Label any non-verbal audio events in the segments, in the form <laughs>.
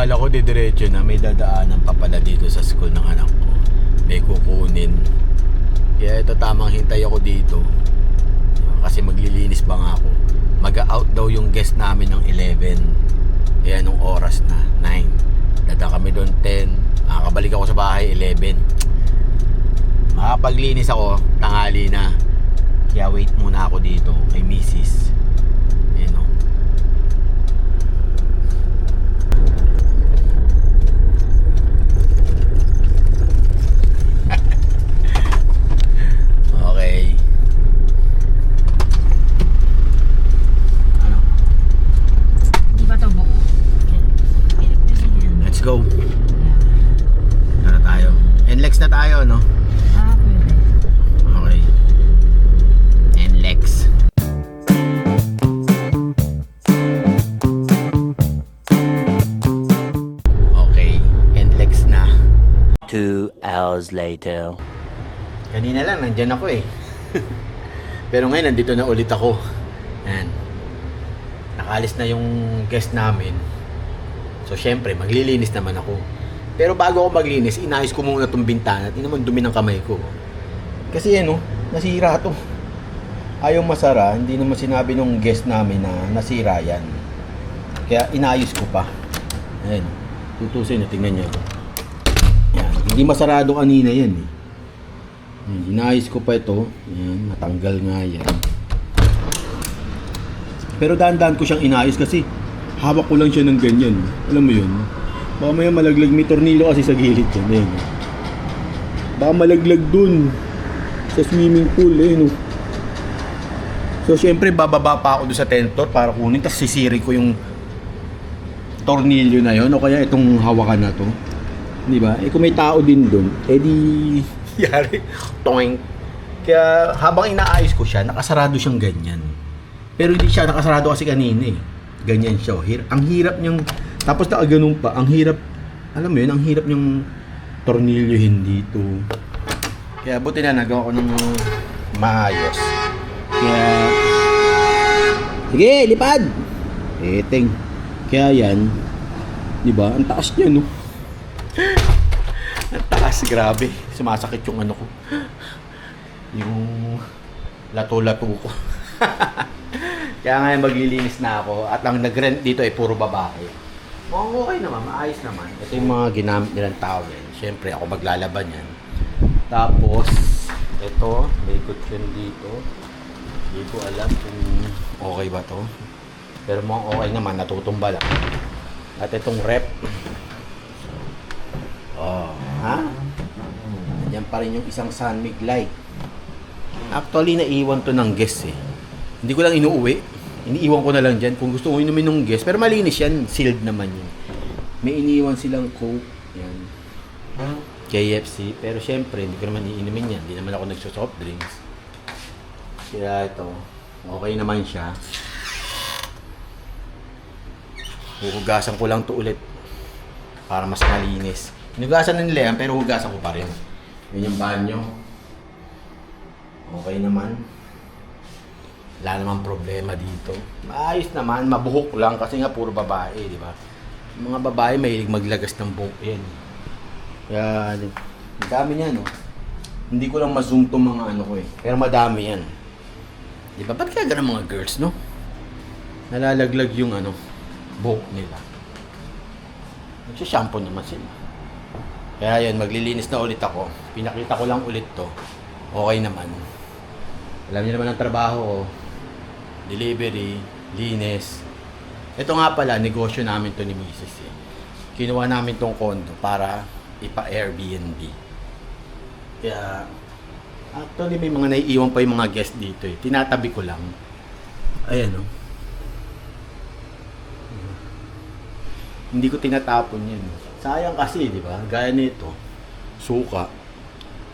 Akala ko didiretso na may dadaanan pa pala dito sa school ng anak ko. May kukunin. Kaya ito tamang hintay ako dito. Kasi maglilinis pa nga ako. Mag-out daw yung guest namin ng 11. Kaya nung oras na, 9. Dada kami doon 10. Makakabalik ako sa bahay 11. Makapaglinis ako, tanghali na. Kaya wait muna ako dito kay Mrs. hours later. Kanina lang, nandyan ako eh. Pero ngayon, nandito na ulit ako. Yan. Nakalis na yung guest namin. So, syempre, maglilinis naman ako. Pero bago ako maglinis, inayos ko muna itong bintana. Tingnan mo, ang dumi ng kamay ko. Kasi ano, nasira to. Ayaw masara, hindi naman sinabi nung guest namin na nasira yan. Kaya inayos ko pa. Ayan, tutusin nyo, tingnan nyo. Hindi masarado kanina yan eh. Inayos ko pa ito. Yan, natanggal nga yan. Pero dahan-dahan ko siyang inayos kasi hawak ko lang siya ng ganyan. Alam mo yun? Baka maya malaglag. May tornilo kasi sa gilid yan. Ayan. Baka malaglag dun sa swimming pool. Eh, no? So, syempre, bababa pa ako doon sa tent floor para kunin. Tapos sisiri ko yung tornilyo na yon o kaya itong hawakan na to. Di ba? Eh kung may tao din doon, eh di <laughs> yari. Toing. Kaya habang inaayos ko siya, nakasarado siyang ganyan. Pero hindi siya nakasarado kasi kanina eh. Ganyan siya. oh. Hir ang hirap niyang, tapos na ganun pa, ang hirap, alam mo yun, ang hirap niyang tornilyohin dito. Kaya buti na nagawa ko ng maayos. Kaya, sige, lipad! Eting. Kaya yan, di ba? Ang taas niya, no? Ang taas, grabe. Sumasakit yung ano ko. Yung lato-lato ko. <laughs> Kaya ngayon maglilinis na ako at ang nag-rent dito ay puro babae. Mukhang okay naman, maayos naman. Ito yung mga ginamit nilang towel. Siyempre, ako maglalaban yan. Tapos, ito, may cushion dito. Hindi ko alam kung okay ba to. Pero mukhang okay naman, natutumba lang. At itong rep. Ha? Yan pa rin yung isang sunmig light. Actually, naiwan to ng guest eh. Hindi ko lang inuuwi. Iniiwan ko na lang dyan kung gusto ko inumin ng guest. Pero malinis yan. Sealed naman yun. May iniwan silang Coke. Yan. KFC. Pero syempre, hindi ko naman iinumin yan. Hindi naman ako nagsosoft drinks. Kaya ito, okay naman siya. Huhugasan ko lang to ulit para mas malinis. Hinugasan na nila yan, pero hugasan ko pa rin. Yun yung banyo. Okay naman. Wala namang problema dito. Maayos naman, mabuhok lang kasi nga puro babae, di ba? Mga babae mahilig maglagas ng buhok yan. Kaya, ang dami niya, no? Hindi ko lang ma-zoom tong mga ano ko eh. Pero madami yan. Di ba? Ba't kaya ganun mga girls, no? Nalalaglag yung ano, buhok nila. Nagsashampoo naman sila. Kaya yun, maglilinis na ulit ako. Pinakita ko lang ulit to. Okay naman. Alam niyo naman ang trabaho ko. Delivery, linis. Ito nga pala, negosyo namin to ni Mrs. Eh. Kinuha namin tong condo para ipa-Airbnb. Kaya, actually may mga naiiwan pa yung mga guest dito eh. Tinatabi ko lang. Ayan oh. Hindi ko tinatapon yan. Sayang kasi, di ba? Gaya nito, suka.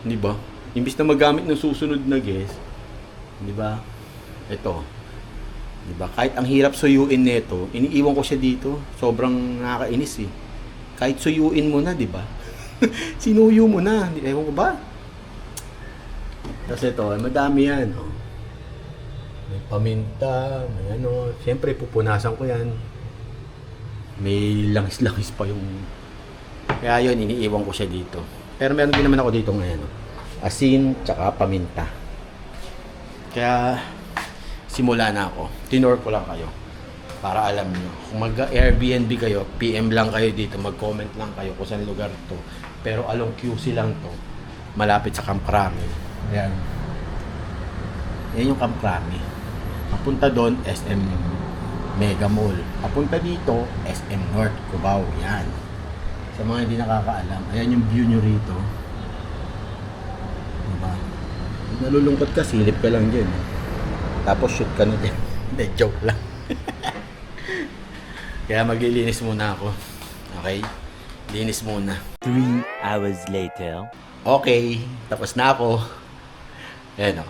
Di ba? Imbis na magamit ng susunod na guest, di ba? Ito. Di ba? Kahit ang hirap suyuin nito, iniiwan ko siya dito. Sobrang nakakainis eh. Kahit suyuin mo na, di ba? <laughs> Sinuyo mo na. Ewan ko ba? Tapos ito, madami yan. Oh. May paminta, may ano. Siyempre, pupunasan ko yan. May langis-langis pa yung... Kaya yun, iniiwan ko siya dito. Pero meron din naman ako dito ngayon. Asin, tsaka paminta. Kaya, simula na ako. Tinor ko lang kayo. Para alam nyo. Kung mag-Airbnb kayo, PM lang kayo dito. Mag-comment lang kayo kung saan lugar to. Pero along QC lang to. Malapit sa Camp Crame. Ayan. Yan yung Camp Crame. Papunta doon, SM Mega Mall. Papunta dito, SM North, Cubao. Yan. Sa mga hindi nakakaalam, ayan yung view nyo rito. Diba? Nalulungkot ka, silip ka lang dyan. Tapos shoot ka na dyan. <laughs> Hindi, joke lang. <laughs> Kaya maglilinis muna ako. Okay? Linis muna. Three hours later. Okay, tapos na ako. Ayan o.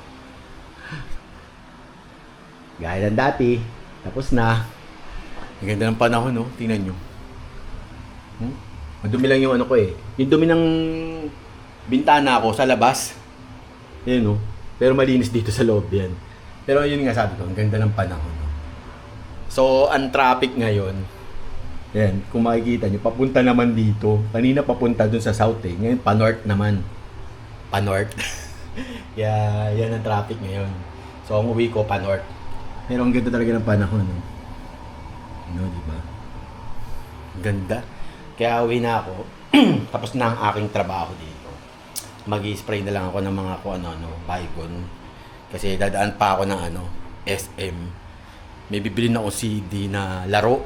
Gaya ng dati, tapos na. Ang ganda ng panahon, no? Tingnan nyo. Hmm? Madumi lang yung ano ko eh. Yung dumi ng bintana ko sa labas. Ayan, no? Pero malinis dito sa loob yan. Pero yun nga sabi ko, ang ganda ng panahon. No? So, ang traffic ngayon, yan, kung makikita nyo, papunta naman dito. Kanina papunta dun sa south eh. Ngayon, pa-north naman. Pa-north. <laughs> Kaya, yan ang traffic ngayon. So, ang uwi ko, pa-north. Pero ang ganda talaga ng panahon. No? Ano, di ba? Ganda. Kaya uwi na ako. <clears throat> Tapos na ang aking trabaho dito. mag spray na lang ako ng mga kung ano-ano, Baygon. Kasi dadaan pa ako ng ano, SM. May bibili na ako CD na laro.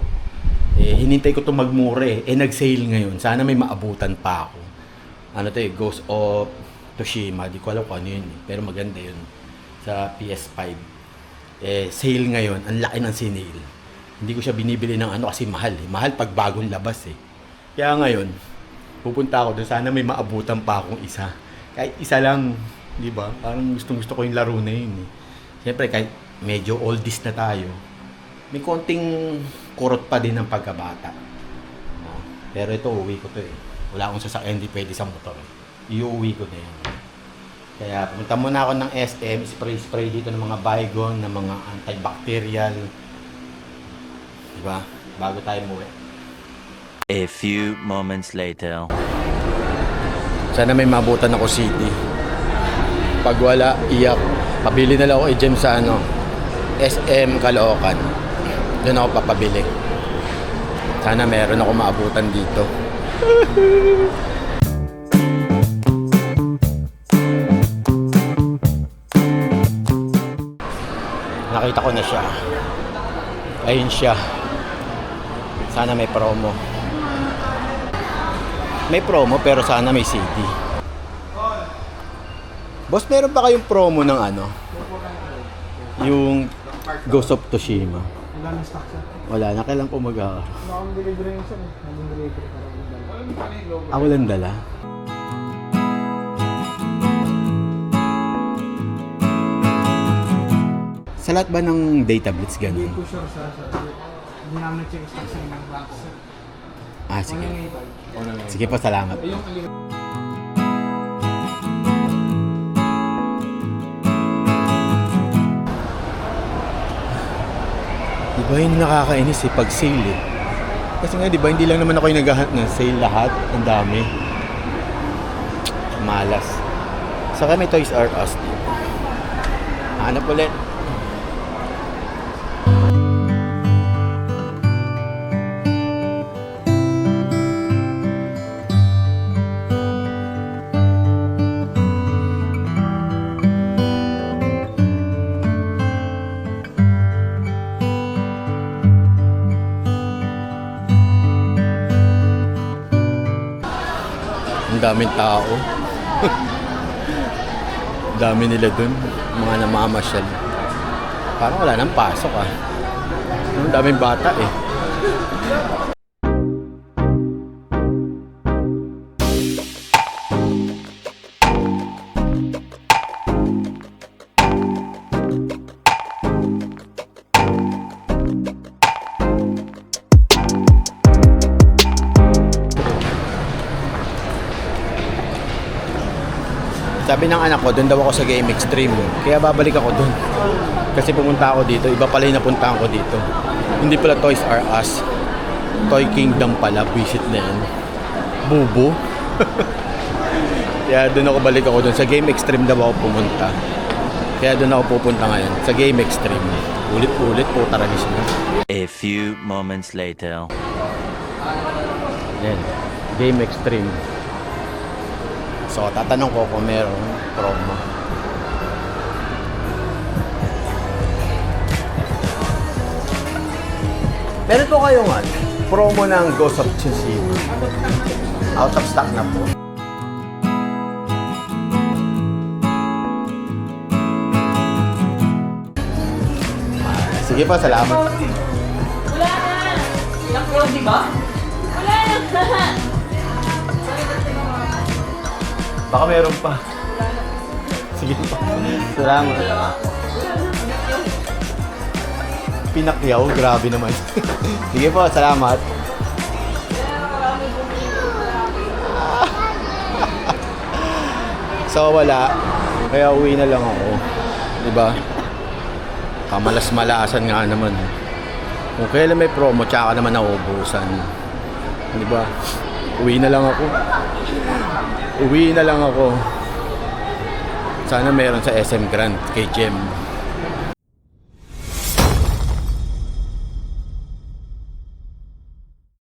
Eh, hinintay ko to magmura eh. Eh, nag-sale ngayon. Sana may maabutan pa ako. Ano to eh, Ghost of Toshima. Di ko alam kung ano yun eh. Pero maganda yun. Sa PS5. Eh, sale ngayon. Ang laki ng sinale. Hindi ko siya binibili ng ano kasi mahal eh. Mahal pag bagong labas eh. Kaya ngayon, pupunta ako doon. Sana may maabutan pa akong isa. Kahit isa lang. Di ba? Parang gustong gusto ko yung laro na yun eh. Siyempre, kahit medyo oldies na tayo, may konting kurot pa din ng pagkabata. No? Pero ito, uwi ko to eh. Wala akong sasakyan, hindi pwede sa motor. eh. Iuwi ko na yan. Kaya pumunta muna ako ng SM, spray-spray dito ng mga Baygon, ng mga antibacterial. Diba? Bago tayo muwi. A few moments later. Sana may mabutan ako city. Pag wala, iyak. Pabili na lang ako i-gem sa ano, SM Caloocan. Doon ako papabili. Sana meron ako maabutan dito. Nakita ko na siya. Ayun siya. Sana may promo. May promo pero sana may CD. Boss, meron ba kayong promo ng ano? Yung Ghost of Toshima. Wala na stock siya. Wala na, kailan po mag Wala akong delivery yung siya. Naging delivery para Ah, walang dala? Sa lahat ba ng data blitz Hindi ganun? ko sure sa Hindi namin check stock sa ng box. Ah, sige. Sige po, salamat. Di ba yung nakakainis eh, pag sale eh. Kasi nga, di ba, hindi lang naman ako yung naghahanap ng sale lahat. Ang dami. Malas. Saka may Toys R Us. Hanap ulit. Daming tao. <laughs> Dami nila dun. Mga namamasyal. Parang wala nang pasok ah. Ang daming bata eh. Sabi ng anak ko, doon daw ako sa Game Extreme. Kaya babalik ako doon. Kasi pumunta ako dito, iba pala yung napuntahan ko dito. Hindi pala Toys R Us. Toy Kingdom pala, visit na yan. Bubo. <laughs> Kaya doon ako balik ako doon. Sa Game Extreme daw ako pumunta. Kaya doon ako pupunta ngayon. Sa Game Extreme. Ulit-ulit po talaga siya. A few moments later. Yan. Game Extreme. So, tatanong ko kung meron promo. Meron po kayong ano, promo ng Ghost of Tsushima. Out of stock na po. Sige po, salamat. Wala na! Yung pro, di ba? Wala na! Baka meron pa. Sige pa. Salamat. Pinakyaw, grabe naman. Sige po, salamat. so wala. Kaya uwi na lang ako. 'Di ba? Kamalas-malasan nga naman. Kung kailan may promo, tsaka naman nauubusan. 'Di ba? Uwi na lang ako. Uwi na lang ako. Sana meron sa SM Grand kay Jem.